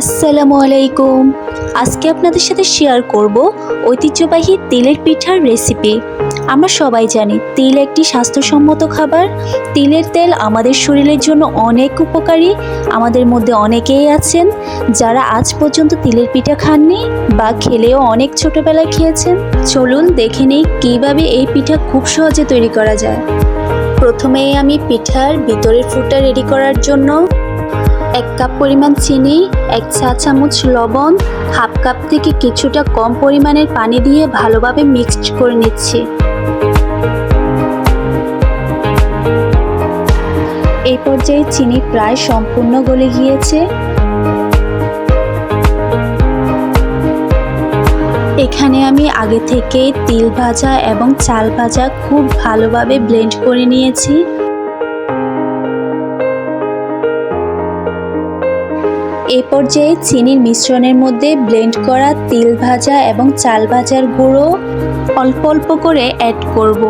আসসালামু আলাইকুম। আজকে আপনাদের সাথে শেয়ার করব ঐতিহ্যবাহী তিলের পিঠার রেসিপি আমরা সবাই জানি, তিল একটি স্বাস্থ্যসম্মত খাবার। তিলের তেল আমাদের শরীরের জন্য অনেক উপকারী। আমাদের মধ্যে অনেকেই আছেন যারা আজ পর্যন্ত তিলের পিঠা খাননি বা খেলেও অনেক ছোটবেলায় খেয়েছেন। চলুন দেখে নিই কীভাবে এই পিঠা খুব সহজে তৈরি করা যায়। প্রথমেই আমি পিঠার ভিতরের ফুটা রেডি করার জন্য এক কাপ পরিমাণ চিনি, এক চা চামচ লবণ, হাফ কাপ থেকে কিছুটা কম পরিমাণের পানি দিয়ে ভালোভাবে মিক্সড করে নিচ্ছি। এই পর্যায়ে চিনি প্রায় সম্পূর্ণ গলে গিয়েছে। এখানে আমি আগে থেকে তিল ভাজা এবং চাল ভাজা খুব ভালোভাবে ব্লেন্ড করে নিয়েছি। এ পর্যায়ে চিনির মিশ্রণের মধ্যে ব্লেন্ড করা তিল ভাজা এবং চাল ভাজার গুঁড়ো অল্প অল্প করে অ্যাড করব।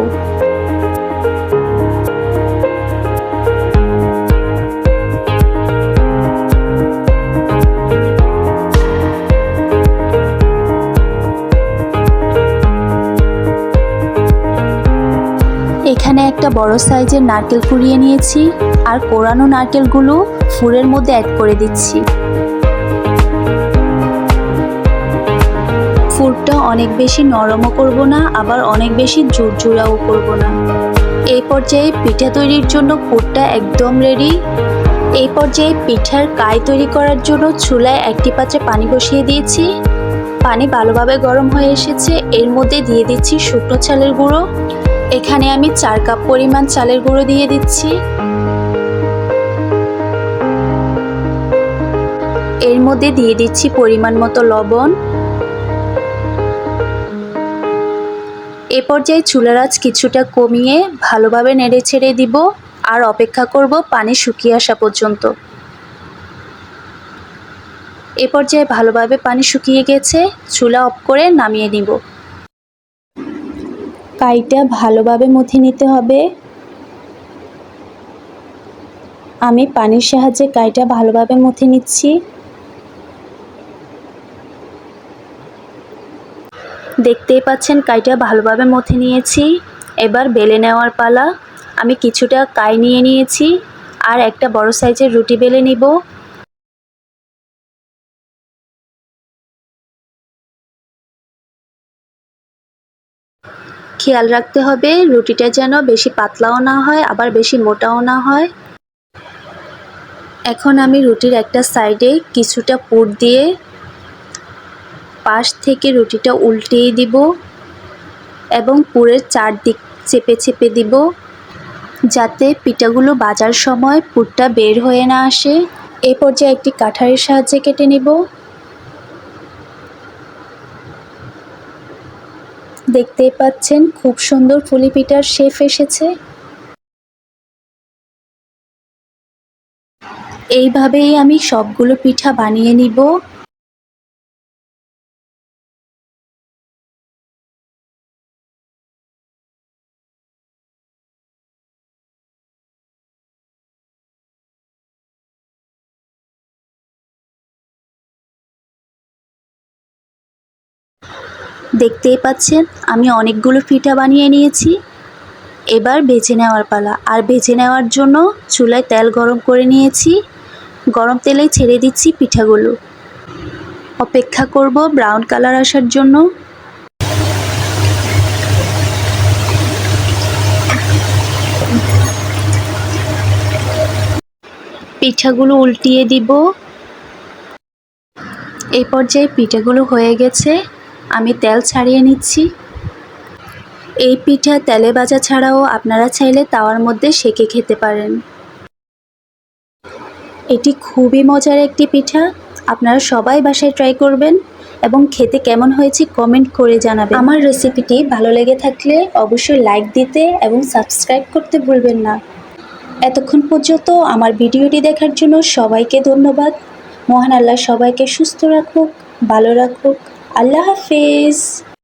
এখানে একটা বড় সাইজের নারকেল কুড়িয়ে নিয়েছি আর কোরানো নারকেলগুলো ফুলের মধ্যে অ্যাড করে দিচ্ছি। ফুডটা অনেক বেশি নরমও করব না, আবার অনেক বেশি জুরজুরাও করব না। এই পর্যায়ে পিঠা তৈরির জন্য পুরটা একদম রেডি এই পর্যায়ে পিঠার কাই তৈরি করার জন্য চুলায় একটি পাত্রে পানি বসিয়ে দিয়েছি। পানি ভালোভাবে গরম হয়ে এসেছে, এর মধ্যে দিয়ে দিচ্ছি শুকনো চালের গুঁড়ো। এখানে আমি চার কাপ পরিমাণ চালের গুঁড়ো দিয়ে দিচ্ছি। এর মধ্যে দিয়ে দিচ্ছি পরিমাণ মতো লবণ। এ পর্যায়ে চুলার আঁচ কিছুটা কমিয়ে ভালোভাবে নেড়ে ছেড়ে দিব আর অপেক্ষা করব পানি শুকিয়ে আসা পর্যন্ত। এ পর্যায়ে ভালোভাবে পানি শুকিয়ে গেছে, চুলা অফ করে নামিয়ে নিব। কাইটা ভালোভাবে মুথে নিতে হবে। আমি পানির সাহায্যে কাইটা ভালোভাবে মুথে নিচ্ছি। দেখতেই পাচ্ছেন কাইটা ভালোভাবে মথে নিয়েছি। এবার বেলে নেওয়ার পালা। আমি কিছুটা কাই নিয়ে নিয়েছি আর একটা বড় সাইজের রুটি বেলে নিব। খেয়াল রাখতে হবে, রুটিটা যেন বেশি পাতলাও না হয়, আবার বেশি মোটাও না হয়। এখন আমি রুটির একটা সাইডে কিছুটা পুর দিয়ে পাশ থেকে রুটিটা উল্টিয়ে দিব এবং পুরের চারদিক চেপে চেপে দিব যাতে পিঠাগুলো বাজার সময় পুরটা বের হয়ে না আসে। এই পর্যায়ে একটি কাঠারের সাহায্যে কেটে নিব। দেখতেই পাচ্ছেন খুব সুন্দর ফুলি পিঠার শেফ এসেছে। এইভাবেই আমি সবগুলো পিঠা বানিয়ে নিব। দেখতেই পাচ্ছেন, আমি অনেকগুলো পিঠা বানিয়ে নিয়েছি। এবার বেছে নেওয়ার পালা। আর বেছে নেওয়ার জন্য চুলায় তেল গরম করে নিয়েছি। গরম তেলে ছেড়ে দিচ্ছি পিঠাগুলো। অপেক্ষা করব ব্রাউন কালার আসার জন্য। পিঠাগুলো উল্টিয়ে দিব। এই পর্যায়ে পিঠাগুলো হয়ে গেছে। আমি তেল ছাড়িয়ে নিচ্ছি। এই পিঠা তেলে ভাজা ছাড়াও আপনারা চাইলে তাওয়ার মধ্যে সেকে খেতে পারেন। এটি খুবই মজার একটি পিঠা। আপনারা সবাই বাসায় ট্রাই করবেন এবং খেতে কেমন হয়েছে কমেন্ট করে জানাবেন। আমার রেসিপিটি ভালো লেগে থাকলে অবশ্যই লাইক দিতে এবং সাবস্ক্রাইব করতে ভুলবেন না। এতক্ষণ পর্যন্ত আমার ভিডিওটি দেখার জন্য সবাইকে ধন্যবাদ। মহান আল্লাহ সবাইকে সুস্থ রাখুক, ভালো রাখুক। আল্লাহ হাফিজ।